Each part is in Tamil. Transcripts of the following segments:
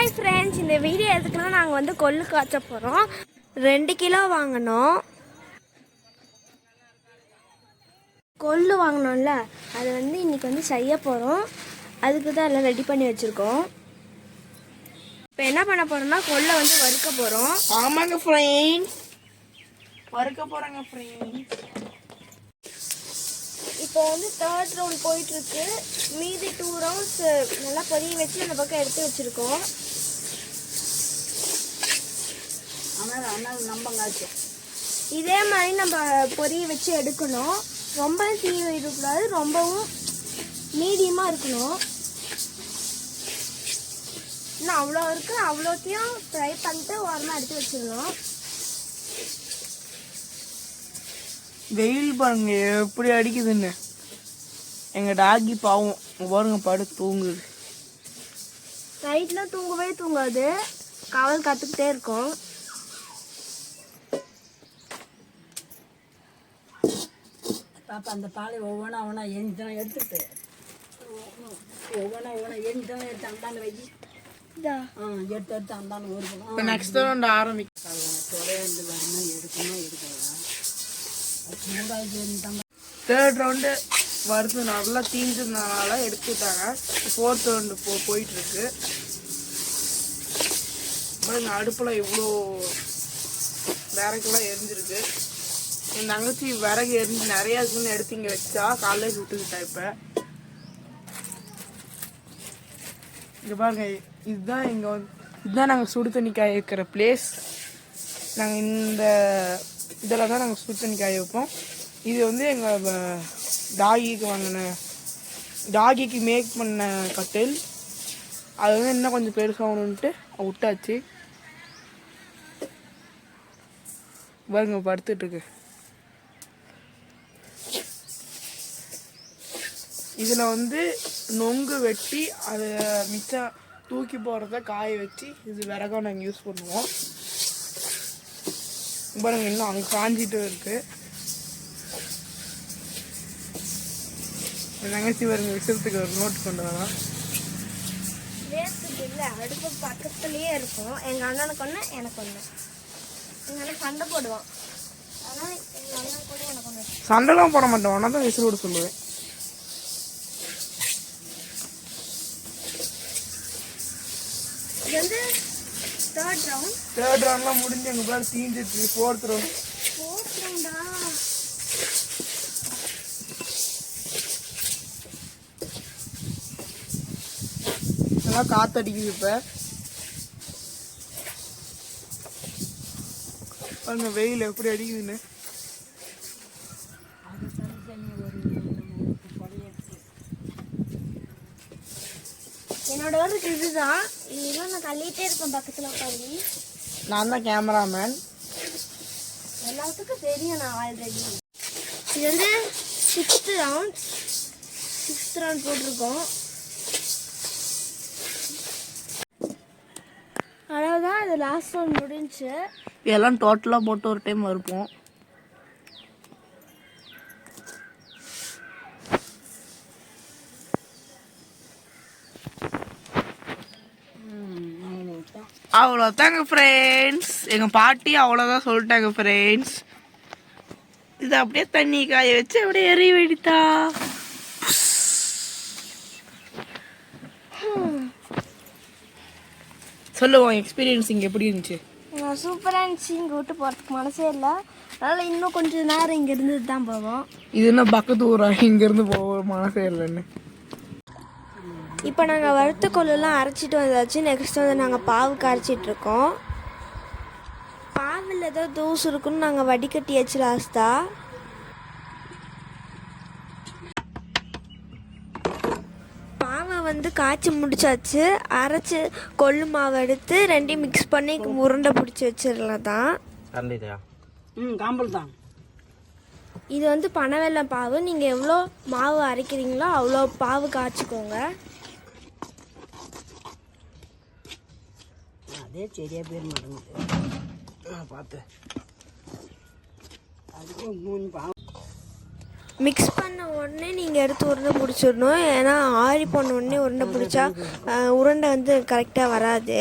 ஹாய் ஃப்ரெண்ட்ஸ் இந்த வீடியோ எதுக்குன்னா நாங்கள் வந்து கொள்ளு காய்ச்ச போகிறோம் ரெண்டு கிலோ வாங்கினோம் கொள்ளு வாங்கினோம்ல அது வந்து இன்னைக்கு வந்து செய்ய போகிறோம் அதுக்கு தான் எல்லாம் ரெடி பண்ணி வச்சுருக்கோம். இப்போ என்ன பண்ண போகிறோம்னா கொள்ளை வந்து வறுக்க போகிறோம் ஆமாங்க ஃப்ரெண்ட்ஸ் வறுக்க போறாங்க ஃப்ரெண்ட்ஸ் இப்போ வந்து தேர்ட் ரவுண்ட் போயிட்டுருக்கு மீதி டூ ரவுண்ட்ஸ் நல்லா பொரிய வச்சு அந்த பக்கம் எடுத்து வச்சுருக்கோம். ஆனால் ஆனால் நம்பங்காச்சு. இதே மாதிரி நம்ம பொரிய வச்சு எடுக்கணும். ரொம்ப தீ இருக்கக்கூடாது ரொம்பவும் மீடியமாக இருக்கணும். இன்னும் அவ்வளோ இருக்கு. அவ்வளோத்தையும் ஃப்ரை பண்ணிட்டு ஓரமாக எடுத்து வச்சிடணும். வெயில் பாருங்க எப்படி அடிக்குதுன்னு. எங்க டாகி பாவம் பாருங்க படு தூங்குது. நைட்டில் தூங்கவே தூங்காது. காவல் கற்றுக்கிட்டே இருக்கும். பாப்பா அந்த பாலை ஒவ்வொன்றா ஒவ்வொன்றா எரிஞ்சுதான் எடுத்துட்டு ஒவ்வொன்றா ஒவ்வொன்றா எரிஞ்சுதான் எடுத்து அந்தாண்ட வை. ஆ எடுத்து எடுத்து அந்தாண்ட ஒரு நெக்ஸ்ட் ரவுண்ட் ஆரம்பிக்கும் தொலைந்து வரணும் எடுக்கணும் எடுக்கலாம் தேர்ட் ரவுண்டு வறுத்து நல்லா தீஞ்சதுனால எடுத்துட்டாங்க. ஃபோர்த் ரவுண்டு போ போயிட்டு இருக்கு பாருங்க அடுப்பில் இவ்வளோ எரிஞ்சிருக்கு. என் தங்கச்சி விறகு எரிஞ்சு நிறைய இருக்குன்னு எடுத்து இங்கே வச்சா காலையில் விட்டுக்கிட்டா இப்போ. இங்கே பாருங்க இதுதான் இங்கே வந்து இதுதான் நாங்கள் சுடு தண்ணி காய வைக்கிற பிளேஸ் நாங்கள் இந்த இதில் தான் நாங்கள் சுடு தண்ணி காய வைப்போம். இது வந்து எங்கள் டாகிக்கு வாங்கின டாகிக்கு மேக் பண்ண கட்டில். அது வந்து இன்னும் கொஞ்சம் பெருசாகணுன்ட்டு விட்டாச்சு. பாருங்க படுத்துட்டு இதில் வந்து நொங்கு வெட்டி அதை மிச்சம் தூக்கி போடுறத காய வச்சு இது விறகா நாங்கள் யூஸ் பண்ணுவோம். பாருங்க இன்னும் அங்கே காஞ்சிட்டு இருக்கு. என் தங்கச்சி பாருங்க விஷயத்துக்கு ஒரு நோட் கொண்டு வரலாம் இல்லை அடுப்பு பக்கத்துலேயே இருக்கும். எங்கள் அண்ணனுக்கு ஒன்று எனக்கு ஒன்று எங்கள் அண்ணன் சண்டை போடுவான். அதனால் எங்கள் அண்ணன் கூட எனக்கு ஒன்று சண்டைலாம் போட மாட்டோம் ஆனால் தான் விசில் விட சொல்லுவேன். வந்து தேர்ட் ரவுண்ட் தேர்ட் ரவுண்ட்லாம் முடிஞ்சு எங்கள் பேர் தீஞ்சிச்சு ஃபோர்த் ரவுண்ட் ஃபோர்த் ரவுண்டா நல்லா காத்தடிக்குது இப்போ. பாருங்க வெயில் எப்படி அடிக்குதுன்னு. என்னோட இதுதான் நான் தள்ளிட்டே இருப்பேன் பக்கத்தில் உட்காந்து. நான் தான் கேமராமேன். எல்லாத்துக்கும் தெரியும் நான் ஆல்ரெடி இது வந்து சிக்ஸ்த் ரவுண்ட் சிக்ஸ்த் ரவுண்ட் போட்டிருக்கோம். அவ்வளோதான் இது லாஸ்ட் ரவுண்ட் முடிஞ்சுச்சு இதெல்லாம் டோட்டலாக போட்டு ஒரு டைம் வறுப்போம் அவ்வளோதாங்க ஃப்ரெண்ட்ஸ் எங்கள் பாட்டி அவ்வளோதான் சொல்லிட்டாங்க ஃப்ரெண்ட்ஸ் இது அப்படியே தண்ணி காய வச்சு அப்படியே எறி வெடித்தா சொல்லுவோம் எக்ஸ்பீரியன்ஸ் இங்கே எப்படி இருந்துச்சு? சூப்பராக இருந்துச்சு. இங்கே விட்டு போகிறதுக்கு மனசே இல்லை. அதனால் இன்னும் கொஞ்சம் நேரம் இங்கே இருந்துட்டு தான் போவோம். இது என்ன பக்கத்து ஊரா? இங்கேருந்து போக மனசே இல்லைன்னு. இப்போ நாங்கள் வறுத்த கொள்ளெல்லாம் அரைச்சிட்டு வந்தாச்சு. நெக்ஸ்ட் வந்து நாங்கள் பாவுக்கு அரைச்சிட்டு இருக்கோம். பாவில் ஏதோ தூசு இருக்குன்னு நாங்கள் வடிகட்டியாச்சு லாஸ்ட்டாக பாவை வந்து காய்ச்சி முடிச்சாச்சு. அரைச்சி கொள்ளு மாவு எடுத்து ரெண்டையும் மிக்ஸ் பண்ணி உருண்டை பிடிச்சி வச்சிடலாம் தான். ம் காம்பல் தான். இது வந்து பனவெல்லம் பாவு. நீங்கள் எவ்வளோ மாவு அரைக்கிறீங்களோ அவ்வளோ பாவு காய்ச்சிக்கோங்க. அதே சரியா பேர் மாட்டேங்குது பார்த்து. அதுக்கும் பா மிக்ஸ் பண்ண உடனே நீங்கள் எடுத்து உருண்டை பிடிச்சிடணும். ஏன்னா ஆறி போன உடனே உருண்டை பிடிச்சா உருண்டை வந்து கரெக்டாக வராது.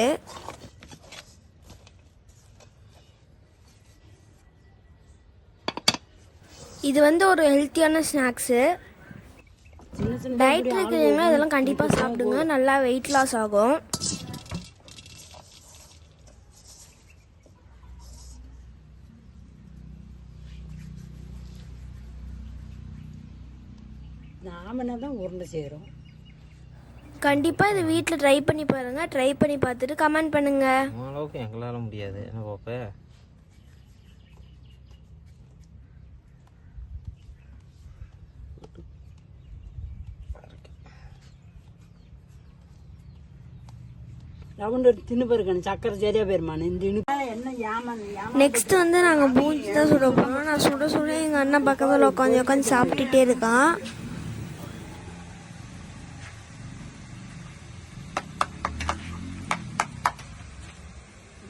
இது வந்து ஒரு ஹெல்த்தியான ஸ்நாக்ஸு டயட்டில் இருக்கிறவங்க இதெல்லாம் கண்டிப்பாக சாப்பிடுங்க. நல்லா வெயிட் லாஸ் ஆகும். நாமனா தான் உருண்டை செய்கிறோம் கண்டிப்பாக இதை வீட்டில் ட்ரை பண்ணி பாருங்கள் ட்ரை பண்ணி பார்த்துட்டு கமெண்ட் பண்ணுங்கள் அளவுக்கு எங்களால் முடியாது. என்ன பாப்ப? தின்னு போயிருக்கணும் சக்கரை சரியா போயிருமானு இந்த என்ன ஏமாந்து நெக்ஸ்ட் வந்து நாங்கள் பூஞ்சி தான் சுட போகிறோம் நான் சுட சுட எங்கள் அண்ணன் பக்கத்தில் உட்காந்து உட்காந்து சாப்பிட்டுட்டே இருக்கான்.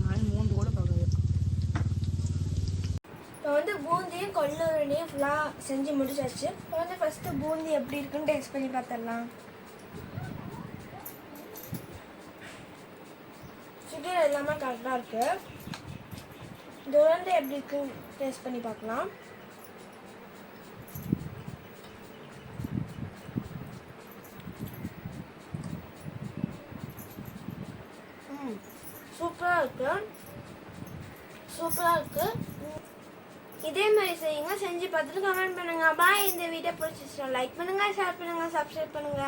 நான் மூன்று கூட பார்க்குறேன் இப்போ வந்து பூந்தியும் கொள்ளுரண்டையும் ஃபுல்லாக செஞ்சு முடிச்சாச்சு. இப்போ வந்து ஃபஸ்ட்டு பூந்தி எப்படி இருக்குன்னு டேஸ்ட் பண்ணி பார்த்துடலாம் சுகர் எல்லாமே கரெக்டாக இருக்குது இது உருண்டை எப்படி இருக்குன்னு டேஸ்ட் பண்ணி பார்க்கலாம் ம் சூப்பராக இருக்கு. சூப்பராக இருக்கு. இதே மாதிரி செய்யுங்க. செஞ்சு பார்த்துட்டு கமெண்ட் பண்ணுங்க. பாய் இந்த வீடியோ பிடிச்சிச்சுன்னா லைக் பண்ணுங்க ஷேர் பண்ணுங்க சப்ஸ்கிரைப் பண்ணுங்க.